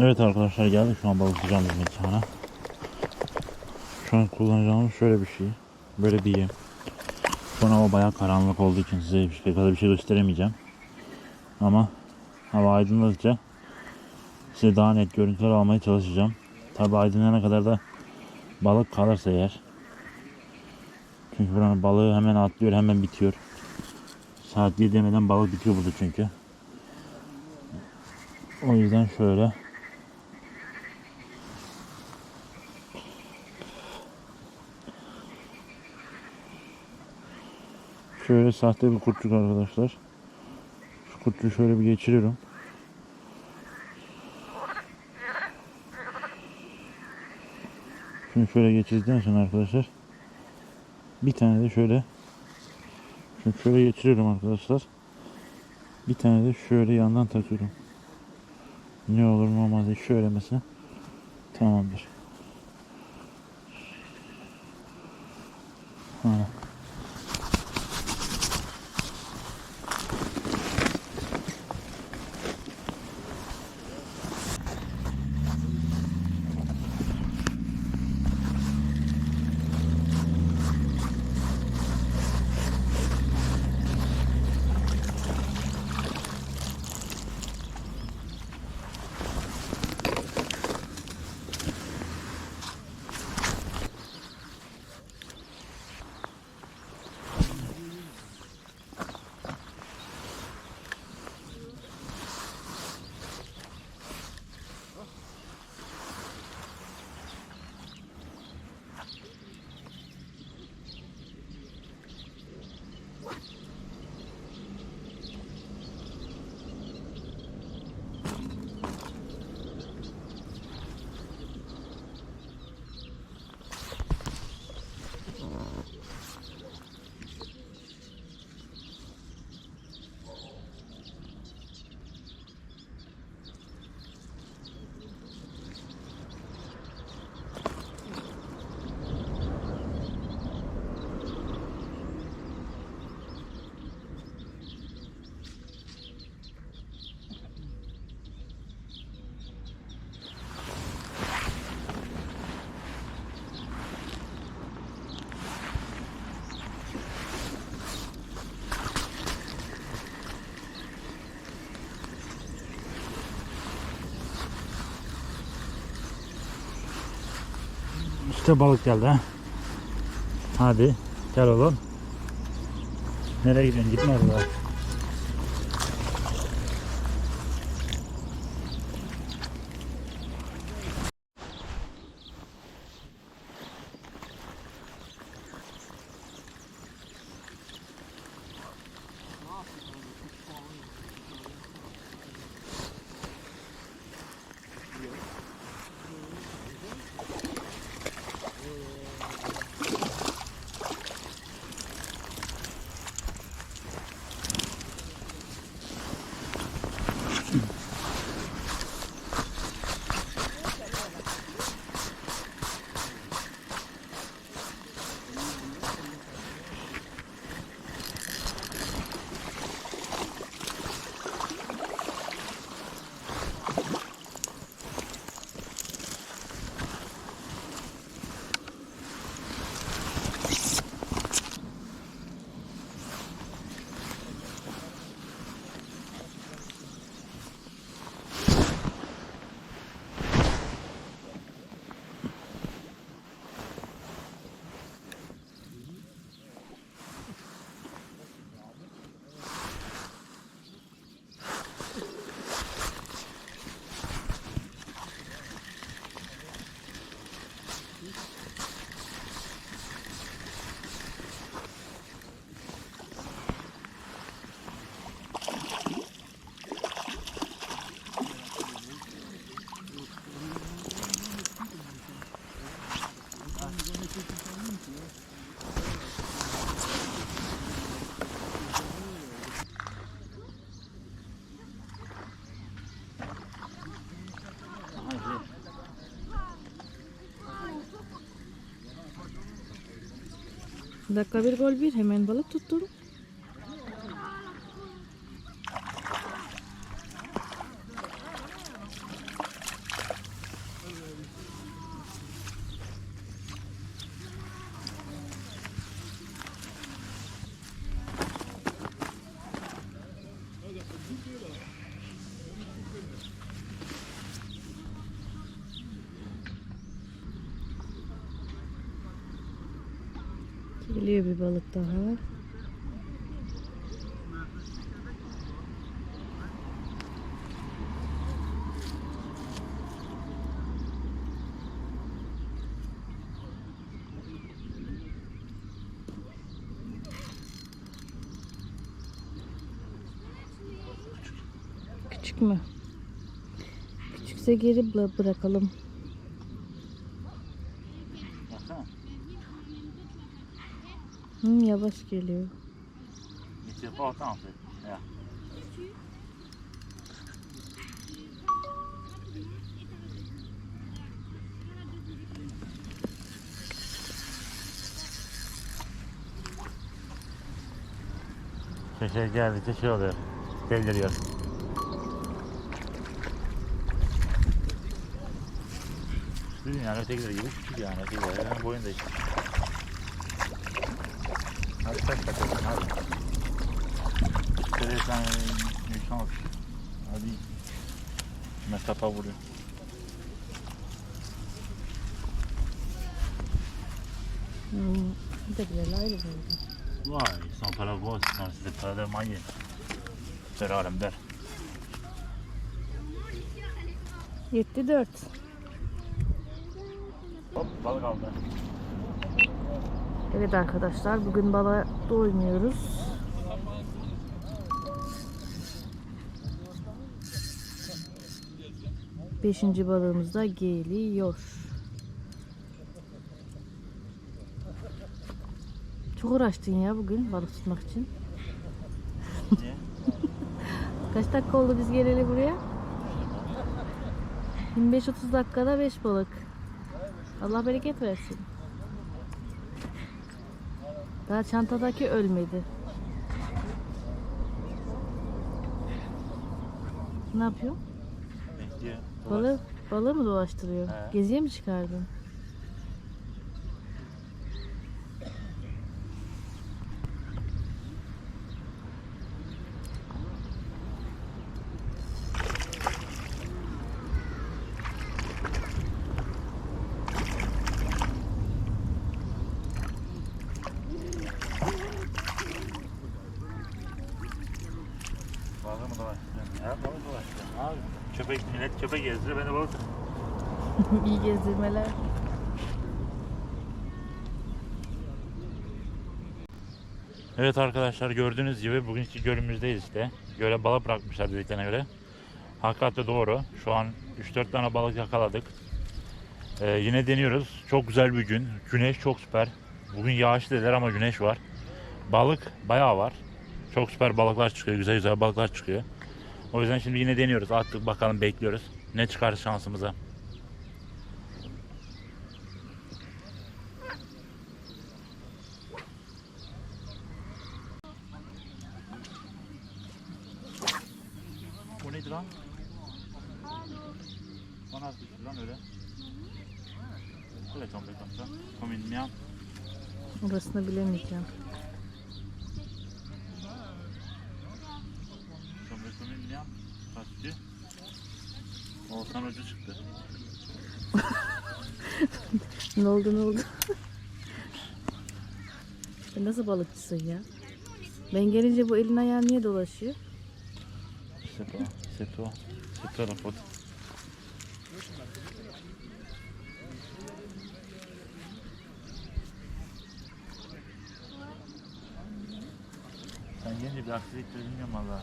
Evet arkadaşlar geldik şu an balıklayacağımız mekana. Şu an kullanacağımız şöyle bir şey. Böyle bir yem. Şu an hava bayağı karanlık olduğu için size bir şey, kadar bir şey gösteremeyeceğim. Ama hava aydınladıkça size daha net görüntüler almaya çalışacağım. Tabi aydınlanana kadar da balık kalırsa eğer. Çünkü buranın balığı hemen atlıyor hemen bitiyor. Saat 7 demeden balık bitiyor burada çünkü. O yüzden şöyle Şöyle sahte bir kurtçuk arkadaşlar. Şu kurtçuğu şöyle bir geçiriyorum. Şunu şöyle geçirdikten sonra arkadaşlar bir tane de şöyle şunu şöyle geçiriyorum arkadaşlar. Bir tane de şöyle yandan takıyorum. Ne olur ne olmaz diye şöyle mesela tamamdır. Ha. İşte balık geldi ha. Hadi gel oğlum. Nereye gidiyorsun? Gitme oraya. Dakika bir gol bir hemen balık Geliyor bir balık daha. Küçük mü? Küçükse geri bıra- bırakalım. Hı, yavaş geliyor. Gitti falan affet. Ya. Şeker geldikçe şey oluyor. Deliriyor. Düşün yani ötekileri gibi küçük yani ötekileri yani boyunda işte. Kaç bakalım hadi. Şöyle sen şans. Hadi. Mesafe vuruyor. Hmm, bir de güzel ayrı böyle. Vay, sono paragosi, non si tratta del maglie. Però der. 7-4. Hop balık aldı. Evet arkadaşlar bugün balığa doymuyoruz. Beşinci balığımız da geliyor. Çok uğraştın ya bugün balık tutmak için. Kaç dakika oldu biz geleli buraya? 25-30 dakikada 5 balık. Allah bereket versin. Daha çantadaki ölmedi. Ne yapıyor? Bekliyor. Balığı, balığı mı dolaştırıyor? He. Geziye mi çıkardın? Balığı mı dolaştırıyorsun? Ha balık dolaştırıyorum. Abi köpek, gezdiriyor ben de balık. İyi gezdirmeler. Evet arkadaşlar gördüğünüz gibi bugünkü gölümüzdeyiz işte. Göle balık bırakmışlar dediklerine göre. Hakikaten doğru. Şu an 3-4 tane balık yakaladık. Ee, yine deniyoruz. Çok güzel bir gün. Güneş çok süper. Bugün yağışlı dediler ama güneş var. Balık bayağı var. Çok süper balıklar çıkıyor. Güzel güzel balıklar çıkıyor. O yüzden şimdi yine deniyoruz. Attık bakalım bekliyoruz. Ne çıkar şansımıza. O neydi lan? Bir şey lan öyle? Öyle tombe tombe. Komin miam. Orasını bilemeyeceğim. Tombe komin miam. Kaçtı? Oğuzhan Hoca çıktı. Ne oldu ne oldu? Sen nasıl balıkçısın ya? Ben gelince bu elin ayağın niye dolaşıyor? C'est toi, c'est toi, c'est toi la faute. Sen gelince bir aksilik de bilmiyorum valla.